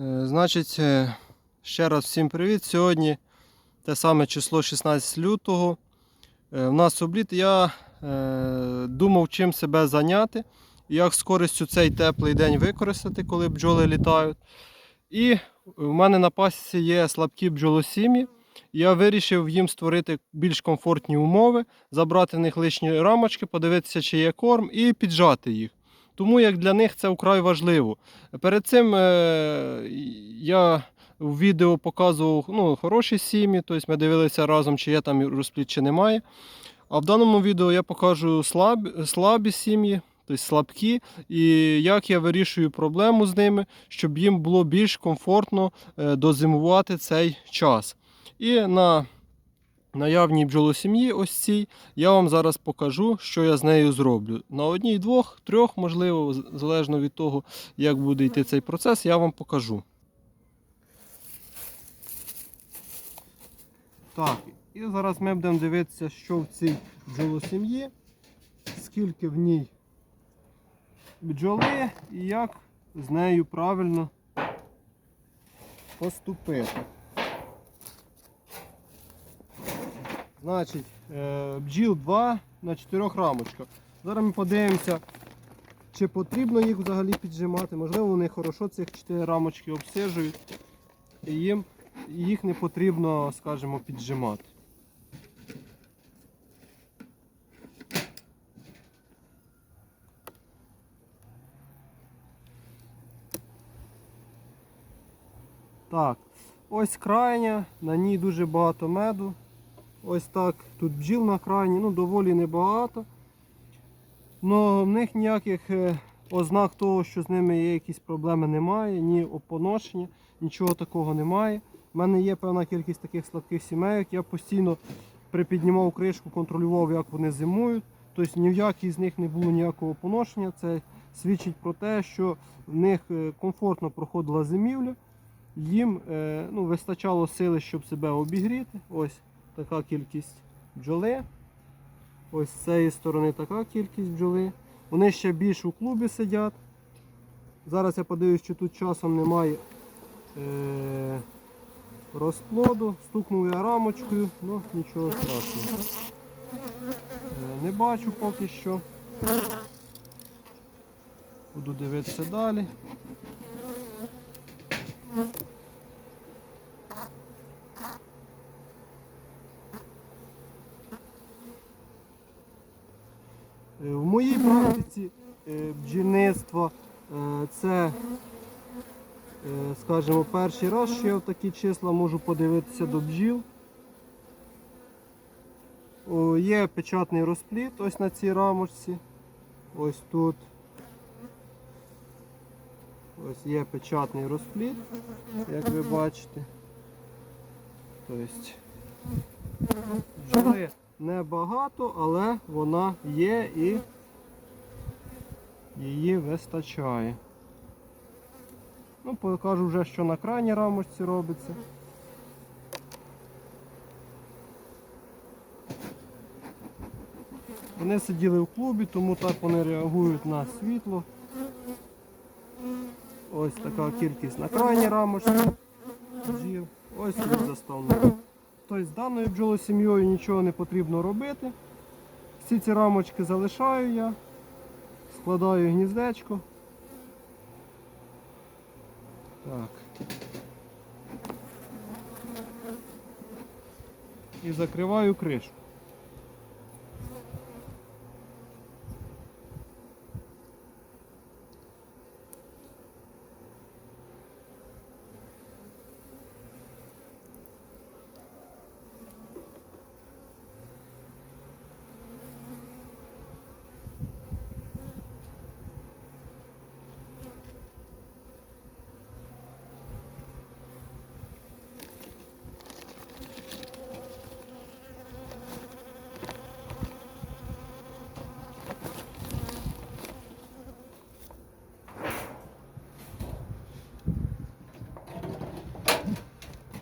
Е, Значить, е, ще раз всім привіт. Сьогодні те саме число 16 лютого. Е, У нас обліт. Я е, думав, чим себе зайняти, як з користю цей теплий день використати, коли бджоли літають. І в мене на пасіці є слабкі бджолосім'ї. Я вирішив їм створити більш комфортні умови, забрати в них лишні рамочки, подивитися, чи є корм, і піджати їх. Тому як для них це вкрай важливо. Перед цим е, я в відео показував ну, хороші сім'ї, тобто ми дивилися разом, чи є там розпліт, чи немає. А в даному відео я покажу слаб, слабі сім'ї, тобто слабкі, і як я вирішую проблему з ними, щоб їм було більш комфортно е, дозимувати цей час. І на наявній бджолосім'ї ось цій я вам зараз покажу, що я з нею зроблю. На одній, двох, трьох, можливо, залежно від того, як буде йти цей процес, я вам покажу. Так, і зараз ми будемо дивитися, що в цій бджолосім'ї, скільки в ній бджоли і як з нею правильно поступити. Значить, е, бджіл 2 на 4 рамочках. Зараз ми подивимося, чи потрібно їх взагалі піджимати. Можливо, вони хорошо цих 4 рамочки обсижують. І їм їх не потрібно, скажімо, піджимати. Так, ось крайня, на ній дуже багато меду. Ось так, тут бджіл на крайні, ну доволі небагато. Но в них ніяких е, ознак того, що з ними є якісь проблеми, немає, ні опоношення, нічого такого немає. У мене є певна кількість таких слабких сімейок. Я постійно припіднімав кришку, контролював, як вони зимують. Тобто ні в якій з них не було ніякого поношення. Це свідчить про те, що в них е, комфортно проходила зимівля. Їм е, ну, вистачало сили, щоб себе обігріти. Ось така кількість бджоли. Ось з цієї сторони така кількість бджоли. Вони ще більш у клубі сидять. Зараз я подивлюсь, чи тут часом немає е, розплоду. Стукнув я рамочкою, ну нічого страшного. Е, не бачу поки що. Буду дивитися далі. В моїй практиці е, бджільництва е, це, е, скажімо, перший раз, що я в такі числа можу подивитися до бджіл. Є печатний розпліт ось на цій рамочці. Ось тут. Ось є печатний розпліт, як ви бачите. Тобто бджоли небагато, але вона є і її вистачає. Ну, покажу вже, що на крайній рамочці робиться. Вони сиділи в клубі, тому так вони реагують на світло. Ось така кількість на крайній рамочці. Ось тут заставно. Тобто з даною бджолосім'єю нічого не потрібно робити. Всі ці рамочки залишаю я, складаю гніздечко. Так. І закриваю кришку.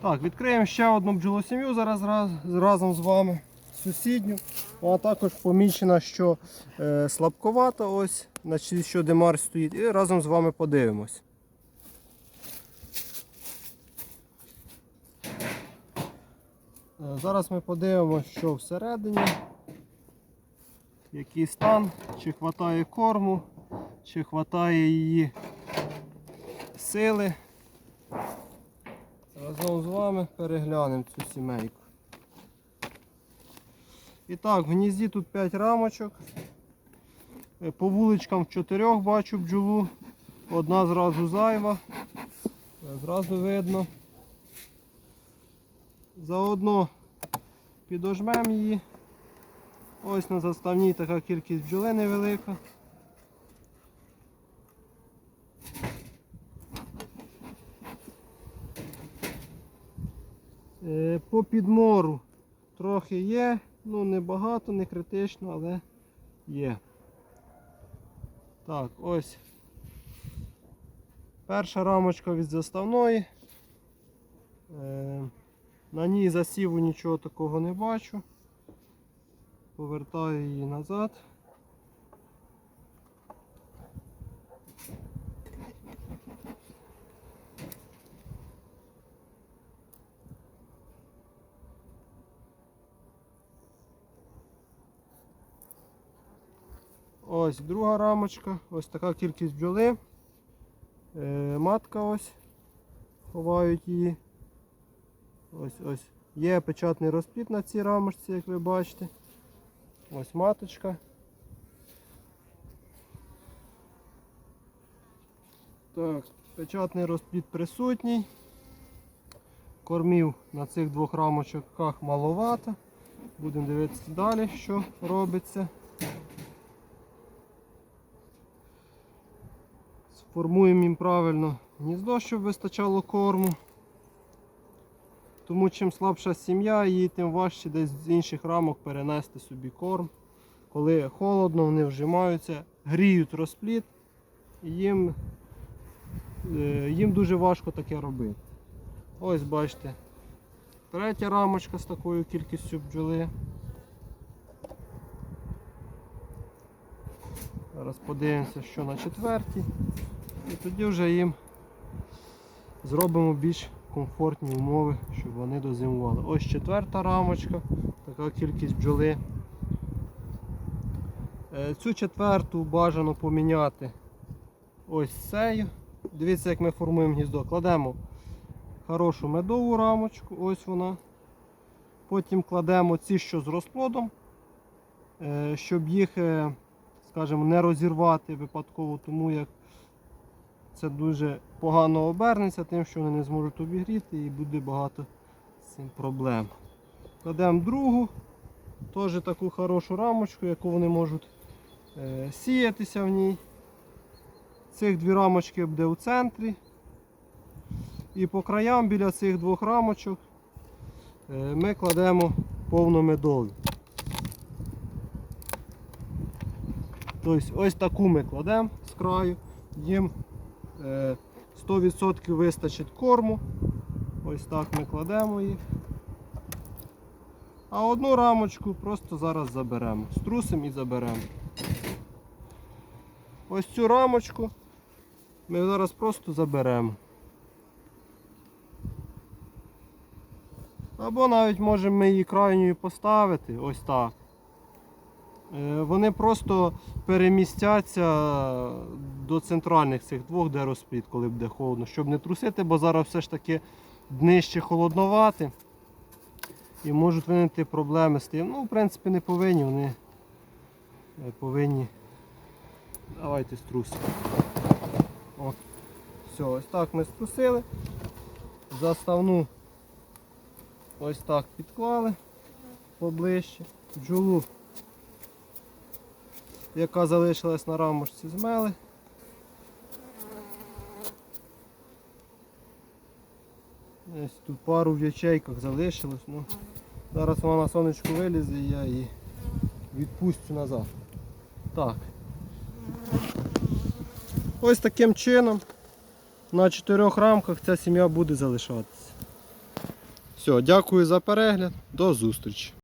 Так, Відкриємо ще одну бджолосім'ю зараз раз, разом з вами. Сусідню. Ну, Вона також помічена, що е, слабковата, ось, значить, що демар стоїть, і разом з вами подивимось. Е, зараз ми подивимося, що всередині, який стан, чи вистачає корму, чи вистачає її сили. Разом з вами переглянемо цю сімейку. І так, в гнізді тут 5 рамочок. Е, По вуличкам в чотирьох бачу бджолу. Одна зразу зайва. Е, Зразу видно. Заодно підожмемо її. Ось на заставній така кількість бджоли невелика. По підмору трохи є, ну багато, не критично, але є. Так, ось. Перша рамочка від заставної. Е, на ній засіву нічого такого не бачу. Повертаю її назад. Ось друга рамочка, ось така кількість бджоли. Е, матка ось. Ховають її. Ось ось. Є печатний розпліт на цій рамочці, як ви бачите. Ось маточка. Так, печатний розпліт присутній. Кормів на цих двох рамочках маловато. Будемо дивитися далі, що робиться. Сформуємо їм правильно гніздо, щоб вистачало корму. Тому чим слабша сім'я, їй тим важче десь з інших рамок перенести собі корм. Коли холодно, вони вжимаються, гріють розпліт, і їм, е, їм дуже важко таке робити. Ось бачите, третя рамочка з такою кількістю бджоли. Зараз подивимося, що на четвертій. І тоді вже їм зробимо більш комфортні умови, щоб вони дозимували. Ось четверта рамочка, така кількість бджоли. Е, Цю четверту бажано поміняти ось цею. Дивіться, як ми формуємо гніздо. Кладемо хорошу медову рамочку, ось вона. Потім кладемо ці, що з розплодом, е, щоб їх, е, скажімо, не розірвати випадково, тому як це дуже погано обернеться, тим, що вони не зможуть обігріти і буде багато з цим проблем. Кладемо другу, теж таку хорошу рамочку, яку вони можуть е, сіятися в ній. Цих дві рамочки буде у центрі. І по краям біля цих двох рамочок е, ми кладемо повномедові. Тобто ось таку ми кладемо з краю, їм 100% вистачить корму. Ось так ми кладемо їх. А одну рамочку просто зараз заберемо. Струсимо і заберемо. Ось цю рамочку ми зараз просто заберемо. Або навіть можемо ми її крайньою поставити, ось так. Е, Вони просто перемістяться до центральних цих двох, де розпліт, коли буде холодно, щоб не трусити, бо зараз все ж таки днище холодновати. І можуть виникти проблеми з тим. Ну, в принципі, не повинні, вони е, повинні. Давайте струсимо. Все, ось так ми струсили. Заставну ось так підклали поближче. Джулу, яка залишилась на рамочці, змели. Ось тут пару в ячейках залишилось. Ну, зараз вона на сонечку вилізе і я її відпустю назад. Так. Ось таким чином на чотирьох рамках ця сім'я буде залишатися. Все, дякую за перегляд, до зустрічі.